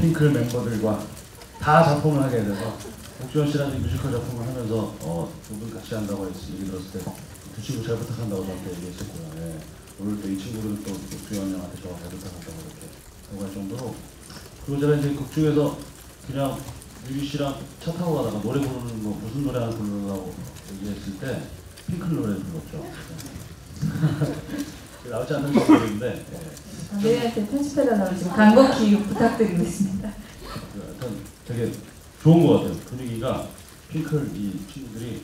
핑클 멤버들과 다 작품을 하게 돼서 옥주현 씨랑 이 뮤지컬 작품을 하면서 어, 두분 같이 한다고 해서 얘기 들었을 때 두 친구 잘 부탁한다고 저한테 얘기했었고요. 예. 오늘 또 이 친구들은 또 옥주현 형한테 저가 잘 부탁한다고 이렇게 하고 할 정도로 그리고 제가 이제 극 중에서 그냥 유기 씨랑 차 타고 가다가 노래 부르는 거 무슨 노래 하나 부르려고 얘기했을 때 핑클 노래를 불렀죠. 예. 나오지 않는 곡인데 예. 저희한테 편집해달라고 지금 간곡히 부탁드리고 있습니다. 그 하여튼 되게 좋은 것 같아요. 분위기가 핑클 이 친구들이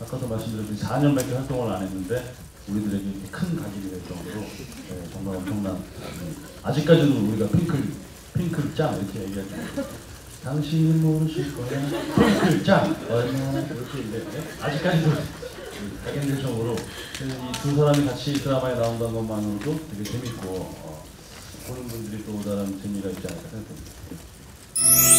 아까도 말씀드렸듯이 4년밖에 활동을 안 했는데 우리들에게 큰 각입이 될 정도로 예, 정말 엄청난 음, 아직까지도 우리가 핑클 핑클 짱 이렇게 얘기하죠. 당신은 모르실 거야 핑클 짱 얼마나 이렇게 이제 예? 아직까지도 각인될 정도로 이 두 사람이 같이 드라마에 나온다는 것만으로도 되게 재밌고 어, 보는 분들이 또 다른 재미가 있지 않을까 생각합니다.